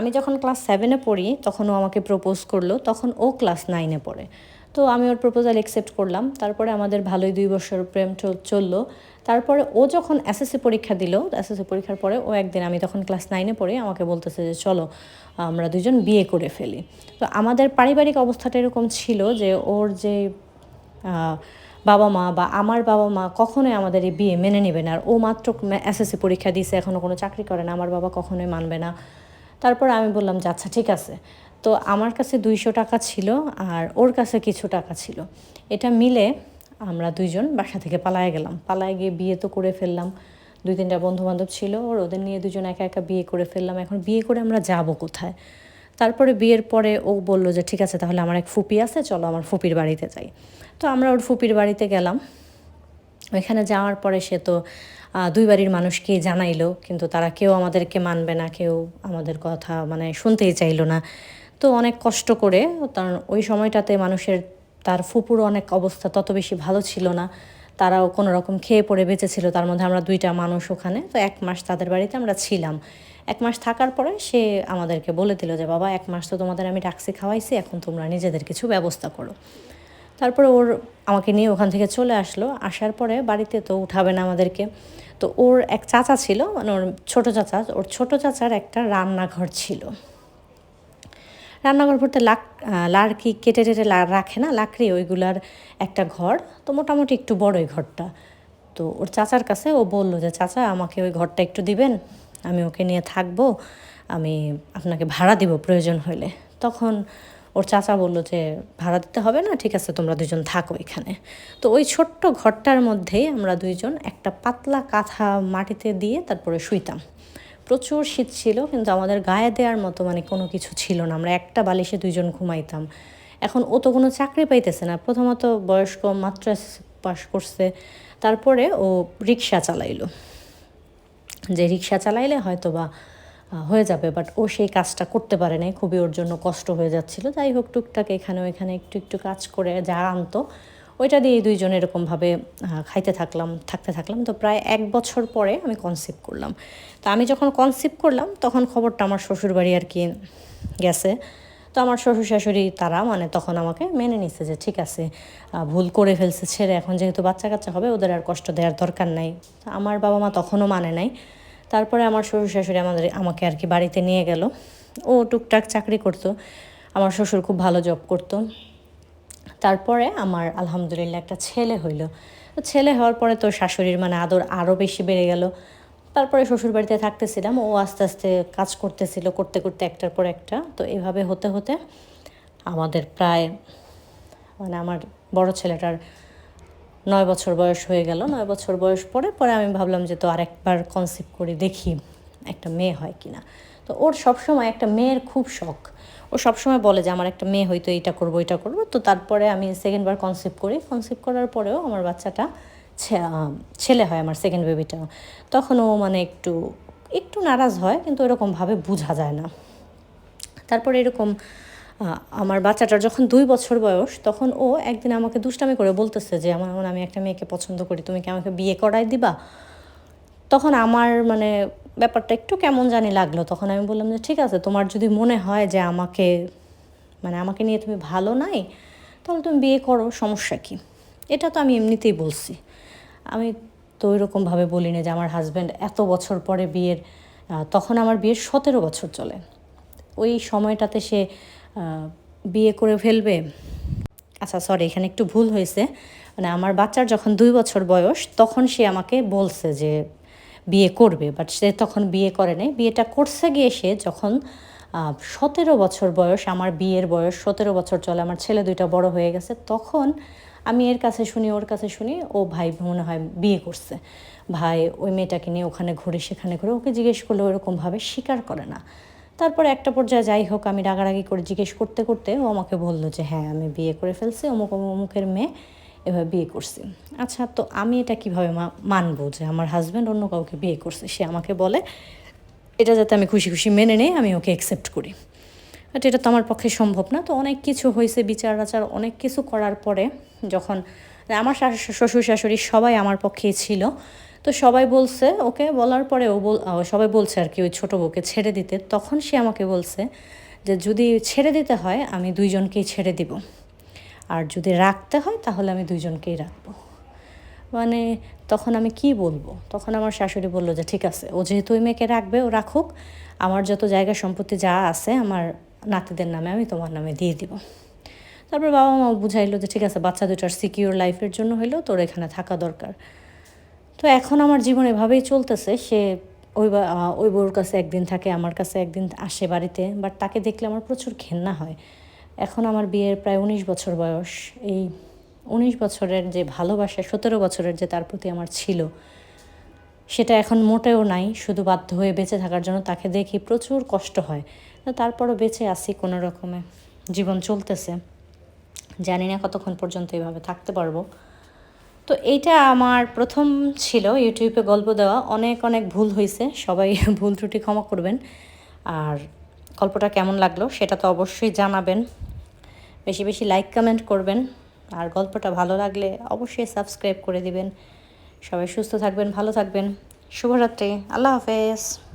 আমি যখন ক্লাস সেভেনে পড়ি, তখন ও আমাকে প্রপোজ করল, তখন ও ক্লাস নাইনে পড়ে। তো আমি ওর প্রপোজাল অ্যাকসেপ্ট করলাম, তারপরে আমাদের ভালোই দুই বছর প্রেম চল- চলল। তারপরে ও যখন এসএসসি পরীক্ষা দিল এসএসসি পরীক্ষার পরে ও একদিন আমি তখন ক্লাস নাইনে পড়ে, আমাকে বলতেছে যে, চলো, আমরা দুজন বিয়ে করে ফেলি। তো আমাদের পারিবারিক অবস্থাটা এরকম ছিল যে, ওর যে বাবা মা বা আমার বাবা মা কখনোই আমাদের এই বিয়ে মেনে নেবে না। আর ও মাত্র এসএসসি পরীক্ষা দিয়েছে এখনও কোনো চাকরি করে না। আমার বাবা কখনোই মানবে না। তারপর আমি বললাম যে আচ্ছা ঠিক আছে। তো আমার কাছে দুইশো টাকা ছিল আর ওর কাছে কিছু টাকা ছিল। এটা মিলে আমরা দুইজন বাসা থেকে পালায়ে গেলাম। পালায়ে গিয়ে বিয়ে তো করে ফেললাম। দুই তিনটা বন্ধু বান্ধব ছিল, ওর ওদের নিয়ে দুজন একা একা বিয়ে করে ফেললাম। এখন বিয়ে করে আমরা যাব কোথায়? তারপরে বিয়ের পরে ও বলল যে, ঠিক আছে, তাহলে আমার এক ফুপি আছে, চলো আমার ফুপির বাড়িতে যাই। তো আমরা ওর ফুপির বাড়িতে গেলাম। ওইখানে যাওয়ার পরে সে তো দুই বাড়ির মানুষকে জানাইলো, কিন্তু তারা কেউ আমাদেরকে মানবে না, কেউ আমাদের কথা মানে শুনতেই চাইলো না। তো অনেক কষ্ট করে, কারণ ওই সময়টাতে মানুষের তার ফুপুর অনেক অবস্থা তত বেশি ভালো ছিল না। তারাও কোনো রকম খেয়ে পড়ে বেঁচেছিল, তার মধ্যে আমরা দুইটা মানুষ ওখানে। তো এক মাস তাদের বাড়িতে আমরা ছিলাম। এক মাস থাকার পরে সে আমাদেরকে বলে দিল যে, বাবা, এক মাস তো তোমাদের আমি ট্যাক্সি খাওয়াইছি, এখন তোমরা নিজেদের কিছু ব্যবস্থা করো। তারপরে ওর আমাকে নিয়ে ওখান থেকে চলে আসলো। আসার পরে বাড়িতে তো উঠাবে না আমাদেরকে। তো ওর এক চাচা ছিল মানে ওর ছোটো চাচা, ওর ছোটো চাচার একটা রান্নাঘর ছিল। রান্নাঘর ভরতে লাক লাড়কি কেটে টেটে রাখে না, লাকড়ি, ওইগুলার একটা ঘর। তো মোটামুটি একটু বড়ই ঘরটা। তো ওর চাচার কাছে ও বলল যে, চাচা, আমাকে ওই ঘরটা একটু দিবেন, আমি ওকে নিয়ে থাকব, আমি আপনাকে ভাড়া দিব প্রয়োজন হলে তখন ওর চাচা বলল যে, ভাড়া দিতে হবে না, ঠিক আছে, তোমরা দুজন থাকো এখানে। তো ওই ছোট্ট ঘরটার মধ্যেই আমরা দুইজন একটা পাতলা কাঁথা মাটিতে দিয়ে তারপরে শুইতাম। প্রচুর শীত ছিল, কিন্তু আমাদের গায়ে দেওয়ার মতো মানে কোনো কিছু ছিল না। আমরা একটা বালিশে দুইজন ঘুমাইতাম। এখন ও তো কোনো চাকরি পাইতেছে না, প্রথমত বয়স্ক মাত্র পাস করছে, তারপরে ও রিক্সা চালাইলো। যে রিক্সা চালাইলে হয়তো বা হয়ে যাবে বাট ও সেই কাজটা করতে পারে নাই। খুবই ওর জন্য কষ্ট হয়ে যাচ্ছিল। যাই হোক, টুকটাক এখানে ওইখানে একটু একটু কাজ করে যা আনতো, ওইটা দিয়ে দুইজন এরকমভাবে খাইতে থাকলাম, থাকতে থাকলাম। তো প্রায় এক বছর পরে আমি কনসিভ করলাম। তো আমি যখন কনসিভ করলাম, তখন খবরটা আমার শ্বশুরবাড়ি আর কি গেছে। তো আমার শ্বশুর শাশুড়ি তারা মানে তখন আমাকে মেনে নিচ্ছে যে ঠিক আছে ভুল করে ফেলছে, ছেড়ে এখন যেহেতু বাচ্চা কাচ্চা হবে, ওদের আর কষ্ট দেওয়ার দরকার নাই। আমার বাবা মা তখনও মানে নাই। তারপরে আমার শ্বশুর শাশুড়ি আমাদের, আমাকে আর কি বাড়িতে নিয়ে গেল। ও টুকটাক চাকরি করতো, আমার শ্বশুর খুব ভালো জব করতো। তারপরে আমার আলহামদুলিল্লাহ একটা ছেলে হইল। তো ছেলে হওয়ার পরে তো শাশুড়ির মানে আদর আরও বেশি বেড়ে গেল। তারপরে শ্বশুর বাড়িতে থাকতেছিলাম, ও আস্তে আস্তে কাজ করতেছিল, করতে করতে একটার পর একটা। তো এভাবে হতে হতে আমাদের প্রায় মানে আমার বড় ছেলেটার নয় বছর বয়স হয়ে গেল, নয় বছর বয়স পরে পরে আমি ভাবলাম যে তো আরেকবার কনসিভ করে, দেখি একটা মেয়ে হয় কিনা। তো ওর সবসময় একটা মেয়ের খুব শখ। ও সবসময় বলে যে, আমার একটা মেয়ে হয়তো এইটা করব এটা করব। তো তারপরে আমি সেকেন্ডবার কনসিভ করি। কনসিভ করার পরেও আমার বাচ্চাটা ছেলে হয় আমার সেকেন্ড বেবিটা তখন ও মানে একটু একটু নারাজ হয়, কিন্তু এরকমভাবে বোঝা যায় না। তারপরে এরকম আমার বাচ্চাটার যখন দুই বছর বয়স, তখন ও একদিন আমাকে দুষ্টামি করে বলতেছে যে, আমার আমার আমি একটা মেয়েকে পছন্দ করি, তুমি কি আমাকে বিয়ে করাই দিবা? তখন আমার মানে ব্যাপারটা একটু কেমন জানি লাগল। তখন আমি বললাম যে, ঠিক আছে, তোমার যদি মনে হয় যে আমাকে মানে আমাকে নিয়ে তুমি ভালো নাই, তাহলে তুমি বিয়ে করো, সমস্যা কি? এটা তো আমি এমনিতেই বলছি। আমি তো ওইরকমভাবে বলি না যে, আমার হাজব্যান্ড এত বছর পরে বিয়ের তখন আমার বিয়ের সতেরো বছর চলে। ওই সময়টাতে সে বিয়ে করে ফেলবে। আচ্ছা সরি এখানে একটু ভুল হয়েছে। মানে আমার বাচ্চার যখন দুই বছর বয়স, তখন সে আমাকে বলছে যে বিয়ে করবে বাট সে তখন বিয়ে করে নাই। বিয়েটা করছে গিয়ে সে যখন সতেরো বছর বয়স, আমার বিয়ের বয়স সতেরো বছর চলে, আমার ছেলে দুইটা বড় হয়ে গেছে, তখন আমি এর কাছে শুনি, ওর কাছে শুনি, ও ভাই মনে হয় বিয়ে করছে। ভাই, ওই মেয়েটাকে নিয়ে ওখানে ঘুরে, সেখানে ঘুরে ওকে জিজ্ঞেস করলে, ওরকমভাবে স্বীকার করে না। তারপরে একটা পর্যায়ে যাই হোক, আমি রাগারাগি করে জিজ্ঞেস করতে করতে ও আমাকে বলল যে হ্যাঁ আমি বিয়ে করে ফেলছি, অমুক অমুক অমুকের মেয়ে এভাবে বিয়ে করছি। আচ্ছা তো আমি এটা কীভাবে মানবো যে আমার হাজব্যান্ড অন্য কাউকে বিয়ে করছে? সে আমাকে বলে, এটা যাতে আমি খুশি খুশি মেনে নেই, আমি ওকে অ্যাকসেপ্ট করি। বাট এটা তো আমার পক্ষে সম্ভব না। তো অনেক কিছু হয়েছে, বিচার আচার, অনেক কিছু করার পরে যখন আমার শ্বশুর শাশুড়ি সবাই আমার পক্ষেই ছিল তো সবাই বলছে, ওকে বলার পরে ও বল সবাই বলছে আর কি, ওই ছোটো বউকে ছেড়ে দিতে। তখন সে আমাকে বলছে যে, যদি ছেড়ে দিতে হয়, আমি দুইজনকেই ছেড়ে দিব। আর যদি রাখতে হয়, তাহলে আমি দুইজনকেই রাখব। মানে তখন আমি কি বলব? তখন আমার শাশুড়ি বলল যে, ঠিক আছে, ও যেহেতু ওই মেয়েকে রাখবে, ও রাখুক। আমার যত জায়গা সম্পত্তি যা আছে, আমার নাতিদের নামে আমি তোমার নামে দিয়ে দিব। তারপর বাবা মা বুঝাইলো যে, ঠিক আছে, বাচ্চা দুটার সিকিউর লাইফের জন্য হইলেও তোর এখানে থাকা দরকার। তো এখন আমার জীবন এভাবেই চলতেছে, সে ওই ওই বউর কাছে একদিন থাকে, আমার কাছে একদিন আসে বাড়িতে বাট তাকে দেখলে আমার প্রচুর ঘেন্না হয়। এখন আমার বিয়ের প্রায় উনিশ বছর বয়স, এই উনিশ বছরের যে ভালোবাসা, সতেরো বছরের যে তার প্রতি আমার ছিল, সেটা এখন মোটেও নাই, শুধু বাধ্য হয়ে বেঁচে থাকার জন্য তাকে দেখি প্রচুর কষ্ট হয়। তো তারপরও বেঁচে আছি কোনো রকমে, জীবন চলতেছে। জানি না কতক্ষণ পর্যন্ত এইভাবে থাকতে পারব। তো এইটা আমার প্রথম ছিল ইউটিউবে গল্প দেওয়া। অনেক অনেক ভুল হয়েছে সবাই ভুল ত্রুটি ক্ষমা করবেন। আর গল্পটা কেমন লাগল সেটা তো অবশ্যই জানাবেন। বেশি বেশি লাইক, কমেন্ট করবেন। আর গল্পটা ভালো লাগলে অবশ্যই সাবস্ক্রাইব করে দিবেন। সবাই সুস্থ থাকবেন, ভালো থাকবেন। শুভরাত্রি, আল্লাহ হাফেজ।